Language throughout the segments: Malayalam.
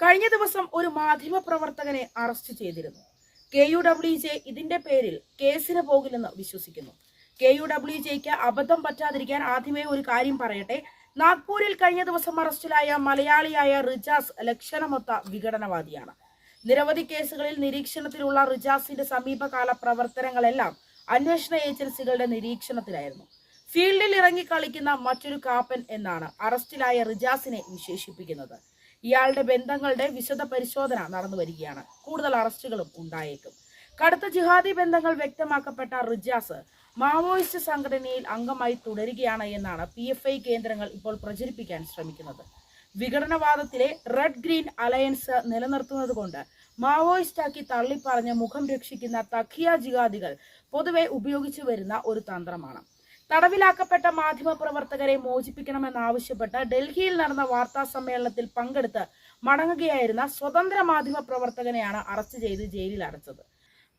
കഴിഞ്ഞ ദിവസം ഒരു മാധ്യമ പ്രവർത്തകനെ അറസ്റ്റ് ചെയ്തിരുന്നു. കെ യു ഡബ്ല്യു ജെ ഇതിന്റെ പേരിൽ കേസിന് പോകില്ലെന്ന് വിശ്വസിക്കുന്നു. കെ യു ഡബ്ല്യു ജെക്ക് അബദ്ധം പറ്റാതിരിക്കാൻ ആദ്യമേ ഒരു കാര്യം പറയട്ടെ. നാഗ്പൂരിൽ കഴിഞ്ഞ ദിവസം അറസ്റ്റിലായ മലയാളിയായ റിജാസ് ലക്ഷണമൊത്ത വിഘടനവാദിയാണ്. നിരവധി കേസുകളിൽ നിരീക്ഷണത്തിലുള്ള റിജാസിന്റെ സമീപകാല പ്രവർത്തനങ്ങളെല്ലാം അന്വേഷണ ഏജൻസികളുടെ നിരീക്ഷണത്തിലായിരുന്നു. ഫീൽഡിൽ ഇറങ്ങി കളിക്കുന്ന മറ്റൊരു കാപ്പൻ എന്നാണ് അറസ്റ്റിലായ റിജാസിനെ വിശേഷിപ്പിക്കുന്നത്. ഇയാളുടെ ബന്ധങ്ങളുടെ വിശദ പരിശോധന നടന്നു വരികയാണ്. കൂടുതൽ അറസ്റ്റുകളും ഉണ്ടായേക്കും. കടുത്ത ജിഹാദി ബന്ധങ്ങൾ വ്യക്തമാക്കപ്പെട്ട റിജാസ് മാവോയിസ്റ്റ് സംഘടനയിൽ അംഗമായി തുടരുകയാണ് എന്നാണ് പി എഫ് ഐ കേന്ദ്രങ്ങൾ ഇപ്പോൾ പ്രചരിപ്പിക്കാൻ ശ്രമിക്കുന്നത്. വിഘടനവാദത്തിലെ റെഡ് ഗ്രീൻ അലയൻസ് നിലനിർത്തുന്നത് കൊണ്ട് മാവോയിസ്റ്റാക്കി തള്ളിപ്പറഞ്ഞ് മുഖം രക്ഷിക്കുന്ന തഖിയ ജിഹാദികൾ പൊതുവെ ഉപയോഗിച്ചു വരുന്ന ഒരു തന്ത്രമാണ്. തടവിലാക്കപ്പെട്ട മാധ്യമ പ്രവർത്തകരെ മോചിപ്പിക്കണമെന്നാവശ്യപ്പെട്ട് ഡൽഹിയിൽ നടന്ന വാർത്താ സമ്മേളനത്തിൽ പങ്കെടുത്ത് മടങ്ങുകയായിരുന്ന സ്വതന്ത്ര മാധ്യമ പ്രവർത്തകനെയാണ് അറസ്റ്റ് ചെയ്ത് ജയിലിൽ അടച്ചത്.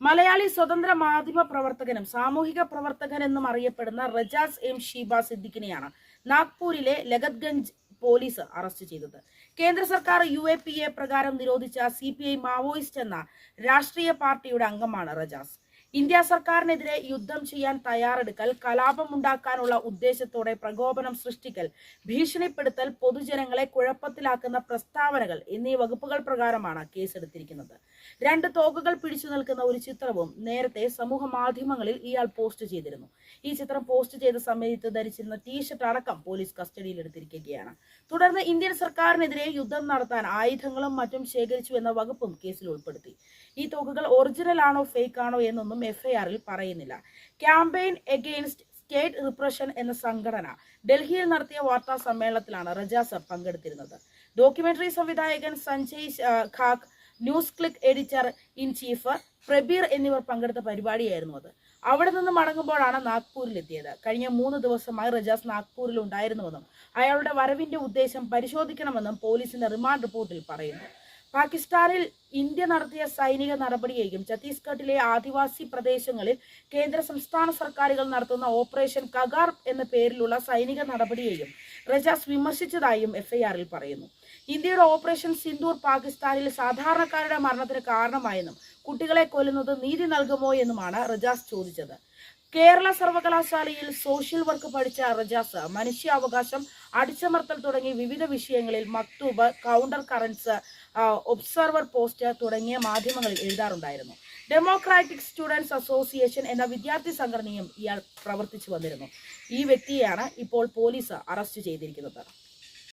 മലയാളി സ്വതന്ത്ര മാധ്യമ പ്രവർത്തകനും സാമൂഹിക പ്രവർത്തകനെന്നും അറിയപ്പെടുന്ന റജാസ് എം ഷീബ സിദ്ദിഖിനെയാണ് നാഗ്പൂരിലെ ലഗത്ഗഞ്ച് പോലീസ് അറസ്റ്റ് ചെയ്തത്. കേന്ദ്ര സർക്കാർ യു എ പി എ പ്രകാരം നിരോധിച്ച സി പി ഐ മാവോയിസ്റ്റ് എന്ന രാഷ്ട്രീയ പാർട്ടിയുടെ അംഗമാണ് റജാസ്. ഇന്ത്യ സർക്കാരിനെതിരെ യുദ്ധം ചെയ്യാൻ തയ്യാറെടുക്കൽ കലാപമുണ്ടാക്കാനുള്ള ഉദ്ദേശത്തോടെ പ്രകോപനം സൃഷ്ടിക്കൽ ഭീഷണിപ്പെടുത്തൽ പൊതുജനങ്ങളെ കുഴപ്പത്തിലാക്കുന്ന പ്രസ്താവനകൾ എന്നീ വകുപ്പുകൾ പ്രകാരമാണ് കേസെടുത്തിരിക്കുന്നത്. രണ്ട് തോക്കുകൾ പിടിച്ചു നിൽക്കുന്ന ഒരു ചിത്രവും നേരത്തെ സമൂഹ മാധ്യമങ്ങളിൽ ഇയാൾ പോസ്റ്റ് ചെയ്തിരുന്നു. ഈ ചിത്രം പോസ്റ്റ് ചെയ്ത സമയത്ത് ധരിച്ചിരുന്ന ടീഷർട്ട് അടക്കം പോലീസ് കസ്റ്റഡിയിൽ എടുത്തിരിക്കുകയാണ്. തുടർന്ന് ഇന്ത്യൻ സർക്കാരിനെതിരെ യുദ്ധം നടത്താൻ ആയുധങ്ങളും മറ്റും ശേഖരിച്ചു എന്ന വകുപ്പും കേസിൽ ഉൾപ്പെടുത്തി. ഈ തോക്കുകൾ ഒറിജിനൽ ആണോ ഫേക്ക് ആണോ എന്നൊന്നും എഫ്ഐആറിൽ പറയുന്നില്ല. ക്യാമ്പയിൻ എഗെയിൻസ്റ്റ് സ്റ്റേറ്റ് റിപ്രഷൻ എന്ന സംഘടന ഡൽഹിയിൽ നടത്തിയ വാർത്താ സമ്മേളനത്തിലാണ് റജാസ് പങ്കെടുത്തിരുന്നത്. ഡോക്യുമെന്ററി സംവിധായകൻ Sanjay Kak Kak NewsClick editor in chief Prabir എന്നിവർ പങ്കെടുത്ത പരിപാടിയായിരുന്നു അത്. അവിടെ നിന്ന് മടങ്ങുമ്പോഴാണ് നാഗ്പൂരിൽ എത്തിയത് കഴിഞ്ഞ മൂന്ന് ദിവസമായി റജാസ് നാഗ്പൂരിൽ ഉണ്ടായിരുന്നുവെന്നും അയാളുടെ വരവിന്റെ ഉദ്ദേശം പരിശോധിക്കണമെന്നും പോലീസിന്റെ റിമാൻഡ് റിപ്പോർട്ടിൽ പറയുന്നു. പാകിസ്ഥാനിൽ ഇന്ത്യ നടത്തിയ സൈനിക നടപടിയെയും ഛത്തീസ്ഗഡിലെ ആദിവാസി പ്രദേശങ്ങളിൽ കേന്ദ്ര സംസ്ഥാന സർക്കാരുകൾ നടത്തുന്ന ഓപ്പറേഷൻ കഗാർ എന്ന പേരിലുള്ള സൈനിക നടപടിയെയും റജാസ് വിമർശിച്ചതായും എഫ്ഐആറിൽ പറയുന്നു. ഇന്ത്യയുടെ ഓപ്പറേഷൻ സിന്ദൂർ പാകിസ്ഥാനിൽ സാധാരണക്കാരുടെ മരണത്തിന് കാരണമായെന്നും കുട്ടികളെ കൊല്ലുന്നത് നീതി നൽകുമോ എന്നുമാണ് റജാസ് ചോദിച്ചത്. കേരള സർവകലാശാലയിൽ സോഷ്യൽ വർക്ക് പഠിച്ച റജാസ് മനുഷ്യാവകാശം അടിച്ചമർത്തൽ തുടങ്ങി വിവിധ വിഷയങ്ങളിൽ Maktoob counter currents observer post തുടങ്ങിയ മാധ്യമങ്ങളിൽ എഴുതാറുണ്ടായിരുന്നു. ഡെമോക്രാറ്റിക് സ്റ്റുഡൻസ് അസോസിയേഷൻ എന്ന വിദ്യാർത്ഥി സംഘടനയും ഇയാൾ പ്രവർത്തിച്ചു വന്നിരുന്നു. ഈ വ്യക്തിയെയാണ് ഇപ്പോൾ പോലീസ് അറസ്റ്റ് ചെയ്തിരിക്കുന്നത്.